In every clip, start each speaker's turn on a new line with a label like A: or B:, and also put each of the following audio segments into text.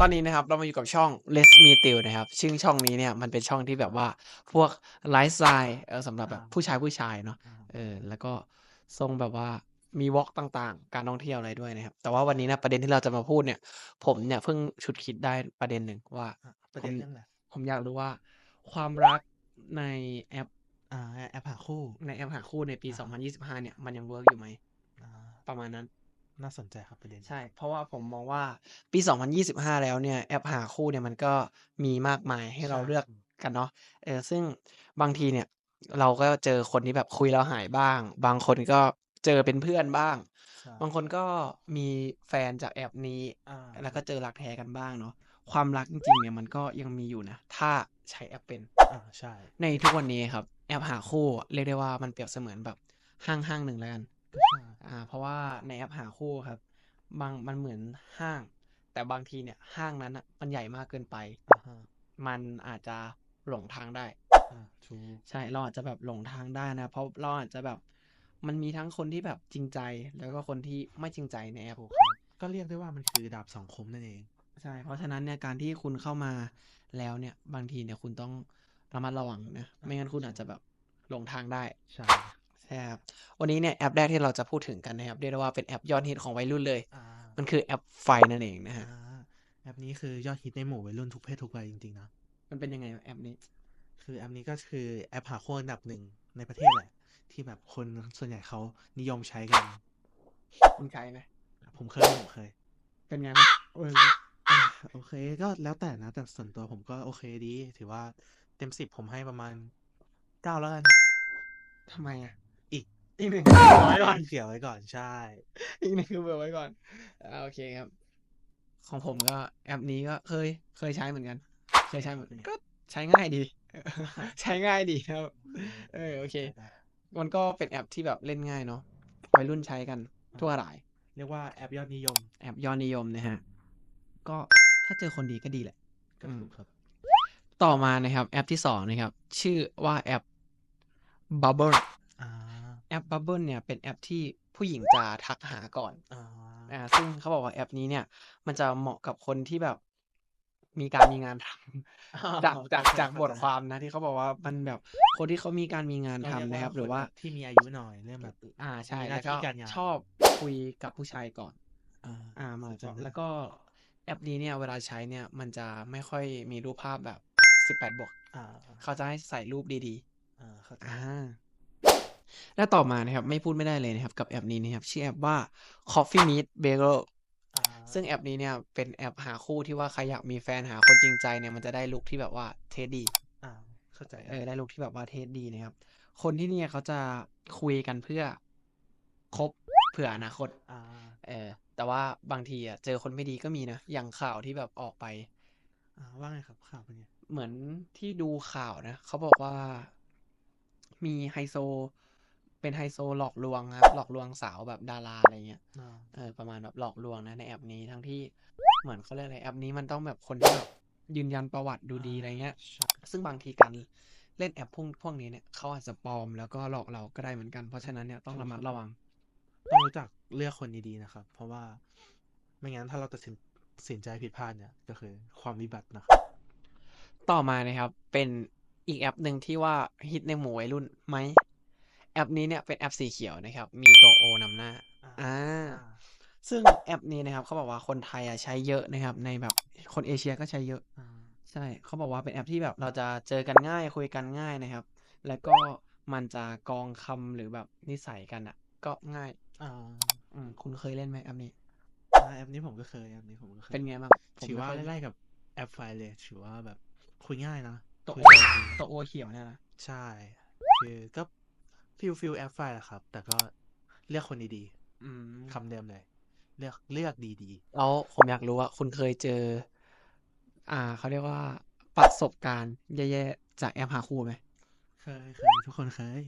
A: ตอนนี้นะครับเรามาอยู่กับช่อง Let's Me t i l นะครับซึ่งช่องนี้เนี่ยมันเป็นช่องที่แบบว่าพวกไลฟ์สไตล์เออสำหรับแบบ
B: อ่า
A: ผู้ชายผู้ชายเนาะ
B: อ่า
A: เออแล้วก็ทรงแบบว่ามีวอล์กต่างๆ การท่องเที่ยวอะไรด้วยนะครับ แต่ว่าวันนี้นะประเด็นที่เราจะมาพูดเนี่ย ผมเนี่ยเพิ่งฉุดคิดได้ประเด็นหนึ่งว่า
B: อะประเด็นเรื่องอะไร
A: ผมอยากรู้ว่า ความรักในแอป
B: อ่าแอปหาคู่
A: ในแอปหาคู่ในปี
B: อ่า
A: 2025 เนี่ยมันยังเวิร์กอยู่ไหม
B: อ่า
A: ประมาณนั้น
B: น่าสนใจครับประเด็น
A: ใช่ เพราะว่าผมมองว่าปี 2025 แล้วเนี่ยแอปหาคู่เนี่ยมันก็มีมากมายให้เรา
B: ใช่
A: เลือกกันเนาะเออซึ่งบางทีเนี่ยเราก็เจอคนที่แบบคุยแล้วหายบ้าง บางคนก็เจอเป็นเพื่อนบ้าง
B: ใช่
A: บางคนก็มีแฟนจากแอปนี้
B: อ่า
A: แล้วก็เจอรักแท้กันบ้างเนาะความรักจริงๆเนี่ยมันก็ยังมีอยู่นะ ถ้าใช้แอปเป็น
B: อ่าใช่
A: ในทุกวันนี้ครับ แอปหาคู่เรียกได้ว่ามันเปรียบเสมือนแบบห้างห้างหนึ่งแล้วกัน
B: ก็ใช่
A: อ่า เพราะว่าในแอปหาคู่ครับ บางมันเหมือนห้าง แต่บางทีเนี่ยห้างนั้นอะมันใหญ่มากเกินไป
B: อ่าฮะ
A: มันอาจจะหลงทางได้
B: อ่าถูก
A: ใช่เราอาจจะแบบหลงทางได้นะ เพราะเราอาจจะแบบ มันมีทั้งคนที่แบบจริงใจ แล้วก็คนที่ไม่จริงใจในแอป
B: ถูกครับก็เรียกได้ว่ามันคือดาบสองคมนั่นเอง
A: ใช่ เพราะฉะนั้นเนี่ยการที่คุณเข้ามาแล้วเนี่ย บางทีเนี่ยคุณต้องระมัดระวังนะ ไม่งั้นคุณอาจจะแบบหลงทางได้
B: ใช่
A: ใช่ครับ วันนี้เนี่ยแอปแรกที่เราจะพูดถึงกันนะครับเรียกได้ว่าเป็นแอปยอดฮิตของวัยรุ่นเลย
B: อ่า
A: มันคือแอปไฟนั่นเองนะฮะ
B: อ่าแอปนี้คือยอดฮิตในหมู่วัยรุ่นทุกเพศทุกวัยจริงๆนะ
A: มันเป็นยังไงแอปนี้
B: คือแอปนี้ก็คือแอปหาคู่อันดับหนึ่งในประเทศแหละ ที่แบบคนส่วนใหญ่เขานิยมใช้กัน
A: คุณใช้ไหม
B: ผมเคยผมเคย
A: เป็นไงบ้างเออ
B: อะโอเคก็แล้วแต่นะแต่ส่วนตัวผมก็โอเคดี ถือว่าเต็มสิบผมให้ประมาณเก้าแล้วกัน
A: ทำไมอะ
B: อีก
A: อีกหนึ่งคือเบื่อไว้ก่อน
B: เกี่ยวไว้ก่อนใช่
A: อีกหนึ่งคือเบื่อไว้ก่อนอ่าโอเคครับ ของผมก็แอปนี้ก็เคย เคยใช้เหมือนกัน เคยใช้เหมือนกันก็ใช้ง่ายดี ใช้ง่ายดีครับ เออโอเค
B: ได้
A: มันก็เป็นแอปที่แบบเล่นง่ายเนาะวัยรุ่นใช้กันทั่วหลาย
B: เรียกว่าแอปยอดนิยม
A: แอปยอดนิยมนะฮะ ก็ถ้าเจอคนดีก็ดีแหละ
B: ก็
A: อืม
B: ถูกครับ
A: ต่อมานะครับ แอปที่สองนะครับ ชื่อว่าแอป Bubble
B: อ่า
A: แอ ป Bubble เนี่ยเป็นแอปที่ผู้หญิงจะทักหาก่อน
B: อ่า
A: อ่าซึ่งเขาบอกว่าแอปนี้เนี่ย มันจะเหมาะกับคนที่แบบ มีการมีงานทำจากจากจากบทความนะที่เขาบอกว่ามันแบบคนที่เขามีการมีงาน
B: ก็
A: ทำ
B: เยก
A: นะครับ หรือว่า
B: ที่มีอายุหน่อยเรื่องแบบ
A: อ่าใช่
B: มีห
A: แล้
B: น้าว
A: ก็
B: ที่การงาน
A: ชอบคุยกับผู้ชายก่อน
B: อ่า
A: อ่ามาจาก
B: สุดยอด
A: แล้วก็แอปนี้เนี่ยเวลาใช้เนี่ยมันจะไม่ค่อยมีรูปภาพแบบสิบแปดบวก
B: อ่า
A: เขาจะให้ใส่รูปดี
B: อ่าเข้าใจ
A: ๆอ่า และต่อมานะครับ ไม่พูดไม่ได้เลยนะครับ กับแอปนี้นะครับ ชื่อแอปว่า Coffee Meet Bagel
B: อ่า
A: ซึ่งแอปนี้เนี่ยเป็นแอปหาคู่ที่ว่าใครอยากมีแฟนหาคนจริงใจเนี่ยมันจะได้ลุคที่แบบว่าเทสดี
B: อ่าเข้าใจ
A: เออได้ลุคที่แบบว่าเทสดีนะครับ คนที่เนี่ยเขาจะคุยกันเพื่อคบเผื่ออนาคต
B: อ่า
A: เออ แต่ว่าบางทีอะเจอคนไม่ดีก็มีนะอย่างข่าวที่แบบออกไป
B: อ่าว่าไงครับข่าวเป็นไง
A: เหมือนที่ดูข่าวนะเขาบอกว่ามีไฮโซ เป็นไฮโซหลอกลวงครับ หลอกลวงสาวแบบดาราอะไรเงี้ย
B: อ่า
A: เออประมาณแบบหลอกลวงนะในแอปนี้ทั้งที่เหมือนเขาเรียกอะไรแอปนี้มันต้องแบบคนที่แบบยืนยันประวัติดูดีอะไรเงี้ย
B: ใช่
A: ซึ่งบางทีการเล่นแอปพวกพวกนี้เนี่ยเขาอาจจะปลอมแล้วก็หลอกเราก็ได้เหมือนกัน เพราะฉะนั้นเนี่ยต้องระมัดระวัง
B: ต้องรู้จักเลือกคนดีๆนะครับ เพราะว่าไม่งั้นถ้าเราตัดสินสินใจผิดพลาดเนี่ยก็คือความวิบัตินะครับ
A: ต่อมานะครับเป็นอีกแอปหนึ่งที่ว่าฮิตในหมู่วัยรุ่นไหม แอปนี้เนี่ยเป็นแอปสีเขียวนะครับ มีตัวโอนำหน้า
B: อ่า
A: อ่า ซึ่งแอปนี้นะครับเขาบอกว่าคนไทยอะใช้เยอะนะครับ ในแบบคนเอเชียก็ใช้เยอะ
B: อ่า
A: ใช่เขาบอกว่าเป็นแอปที่แบบเราจะเจอกันง่ายคุยกันง่ายนะครับ แล้วก็มันจะกรองคำหรือแบบนิสัยกันอะ ก็ง่าย
B: อ่า
A: อืมคุณเคยเล่นไหมแอปนี้
B: อ่าแอปนี้ผมก็เคยแอปนี้ผมก็เคย
A: เป็นไงบ้างผม
B: ถือว่า
A: ไม่ค่ย
B: ไล่ๆกับแอปไฟล์เลยถือว่าแบบคุยง่ายนะ
A: ตัว
B: คุ
A: โอย
B: ง่ายดี
A: ตัวโอเขียวเนี่ยนะ
B: ใช่ คือก็ ฟิลฟิลแอปไฟล์แหละครับ แต่ก็เลือกคนดี
A: อืม
B: ๆคำเดิมเลย เลือกเลือกดี
A: แล้วผมอยากรู้ว่าคุณเคยเจอ อ่าเขาเรียกว่าประสบการณ์แย่ๆจากแอปหาคู่ไหม
B: ๆเคยเคยทุกคนเคย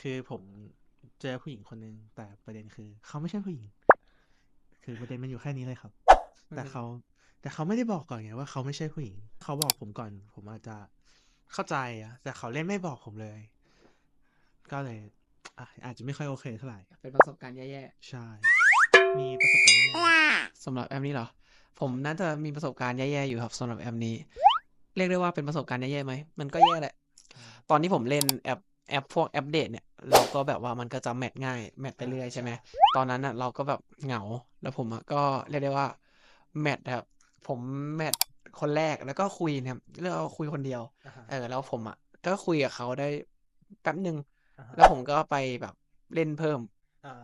B: คือผมเจอผู้หญิงคนหนึ่งแต่ประเด็นคือ เขาไม่ใช่ผู้หญิง คือประเด็นมันอยู่แค่นี้เลยครับ แต่เขาแต่เขาไม่ได้บอกก่อนไงว่าเขาไม่ใช่ผู้หญิง เขาบอกผมก่อน ผมอาจจะเข้าใจอะแต่เขาเล่นไม่บอกผมเลย ก็เลยอะอาจจะไม่ค่อยโอเคเท่าไหร่
A: เป็นประสบการณ์แย่
B: ใช่ มีประสบการณ์นี้
A: ๆสำหรับแอปนี้เหรอ ผมน่าจะมีประสบการณ์แย่ๆอยู่ครับสำหรับแอปนี้ เรียกได้ว่าเป็นประสบการณ์แย่ๆไหม มันก็แย่แหละ ตอนที่ผมเล่นแอปแอปพวกแอปเดตเนี่ย เราก็แบบว่ามันก็จะแมทง่าย แมทไปเรื่อยใช่ไหม ตอนนั้นอะเราก็แบบเหงา แล้วผมอะก็เรียกได้ว่าแมทครับ ผมแมทคนแรกแล้วก็คุยนะครับแล้วก็คุยคนเดียว
B: อ่าฮะ
A: เออแล้วผมอะก็คุยกับเขาได้แป๊บหนึ่ง
B: อ่าฮะ
A: แล้วผมก็ไปแบบเล่นเพิ่ม
B: อ่า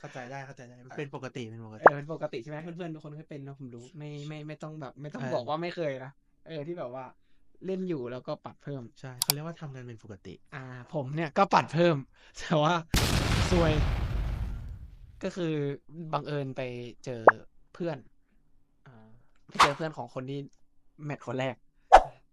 B: เข้าใจได้เข้าใจได้มันเป็นปกติเป็นปก
A: เอ
B: ติ
A: อเป็นปกติใช่ไหมเพื่อนๆทุกคนเคยเป็นนะผมรู้ไม่ไม่ไม่ต้องแบบ ไม่ต้อง
B: เออ
A: บอกว่าไม่เคยนะเออที่แบบว่าเล่นอยู่แล้วก็ปัดเพิ่ม
B: ใช่เขาเรียกว่าทำกันเป็นปกติ
A: อ่า ผมเนี่ยก็ปัดเพิ่ม แต่ว่าซวย ก็คือบังเอิญไปเจอเพื่อน
B: อ่า
A: ไปเจอเพื่อนของคนที่แมทคนแรก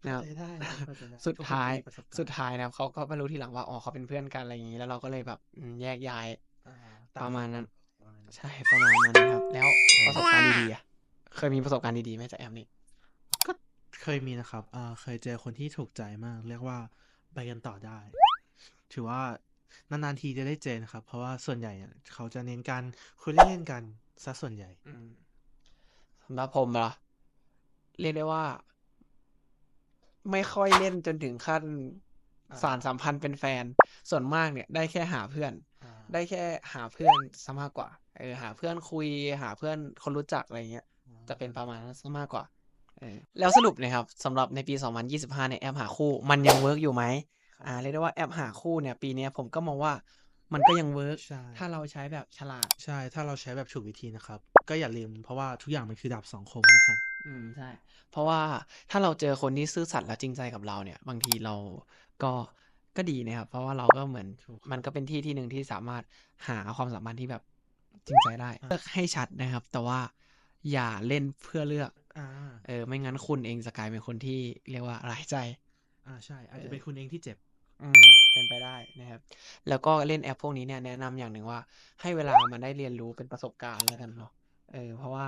A: นะครับ
B: เข้าใจได้เข้าใจได้
A: สุดท้าย
B: ทุกคนมีประสบการณ์
A: สุดท้ายนะครับเขาก็มารู้ทีหลังว่าอ๋อเขาเป็นเพื่อนกันอะไรอย่างนี้ แล้วเราก็เลยแบบอืมแยกย้าย
B: อ่า
A: ประมาณนั้น
B: ประมาณนั้น
A: ใช่ประมาณนั้นนะครับ แล้วประสบการณ์ดีๆอะเคยมีประสบการณ์ดีๆไหมจากแอปนี้
B: ก็เคยมีนะครับอ่าเคยเจอคนที่ถูกใจมาก เรียกว่าไปกันต่อได้ ถือว่านานๆทีจะได้เจอนะครับ เพราะว่าส่วนใหญ่อะเขาจะเน้นการคุยเล่นๆกันซะส่วนใหญ่
A: อืมสำหรับผมเหรอเรียกได้ว่า ไม่ค่อยเล่นจนถึงขั้น
B: อ่า
A: สารสัมพันธ์เป็นแฟน ส่วนมากเนี่ยได้แค่หาเพื่อน
B: อ่า
A: ได้แค่หาเพื่อนซะมากกว่าเออหาเพื่อนคุย หาเพื่อนคนรู้จักอะไรเงี้ยจะเป็นประมาณนั้นซะมากกว่าเออแล้วสรุปนะครับสำหรับในปี 2025ในยแอปหาคู่มันยังเวิร์กอยู่ไหมอ่าเรียกได้ว่าแอปหาคู่เนี่ยปีเนี้ยผมก็มองว่ามันก็ยังเวิร์ก
B: ใช่
A: ถ้าเราใช้แบบฉลาด
B: ใช่ ถ้าเราใช้แบบถูกวิธีนะครับ ก็อย่าลืมเพราะว่าทุกอย่างมันคือดาบสองคมนะครับ
A: อืม ใช่ เพราะว่าถ้าเราเจอคนที่ซื่อสัตย์และจริงใจกับเราเนี่ย บางทีเราก็ก็ดีนะครับ เพราะว่าเราก็เหมือน
B: ถูกครับ
A: มันก็เป็นที่ที่หนึ่งที่สามารถหาความสัมพันธ์ที่แบบจริงใจได้เลือกให้ชัดนะครับ แต่ว่าอย่าเล่นเพื่อเลือก
B: อ่า
A: เออ ไม่งั้นคุณเองจะกลายเป็นคนที่เรียกว่าร้ายใจ
B: อ่าใช่ อาจ
A: เอ
B: จะ
A: อ
B: เป็นคุณเองที่เจ็บ
A: อืมเป็นไปได้นะครับ แล้วก็เล่นแอปพวกนี้เนี่ยแนะนำอย่างหนึ่งว่า ให้เวลามันได้เรียนรู้เป็นประสบการณ์แล้วกันเนาะเออเพราะว่า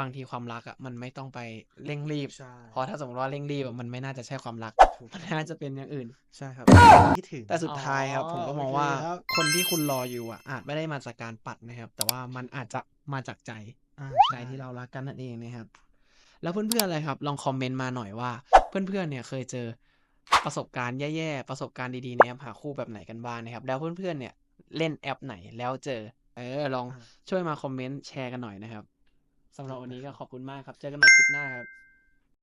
A: บางทีความรักอะมันไม่ต้องไปเร่งรีบ
B: ใช่
A: เพราะถ้าสมมติว่าเร่งรีบอะมันไม่น่าจะใช่ความรัก
B: ถูก
A: มันน่าจะเป็นอย่างอื่น
B: ใช่ครับ คิดถึง
A: แต่สุดท้ายครับผมก็มองว่า
B: โอเคครับ
A: คนที่คุณรออยู่อะอาจไม่ได้มาจากการปัดนะครับ แต่ว่ามันอาจจะมาจากใจ
B: อ่า
A: ใจที่เรารักกันนั่นเองนะครับ แล้วเพื่อนๆอะไรครับ ลองคอมเมนต์มาหน่อยว่า เพื่อนๆเนี่ยเคยเจอประสบการณ์แย่ๆ ประสบการณ์ดีๆในแอปหาคู่แบบไหนกันบ้างนะครับ แล้วเพื่อนๆเนี่ยเล่นแอปไหนแล้วเจอ เออลอง
B: อ่า
A: ช่วยมาคอมเมนต์แชร์กันหน่อยนะครับ สำหรับวันนี้ก็ขอบคุณมากครับ เจอกันใหม่คลิปหน้าครับ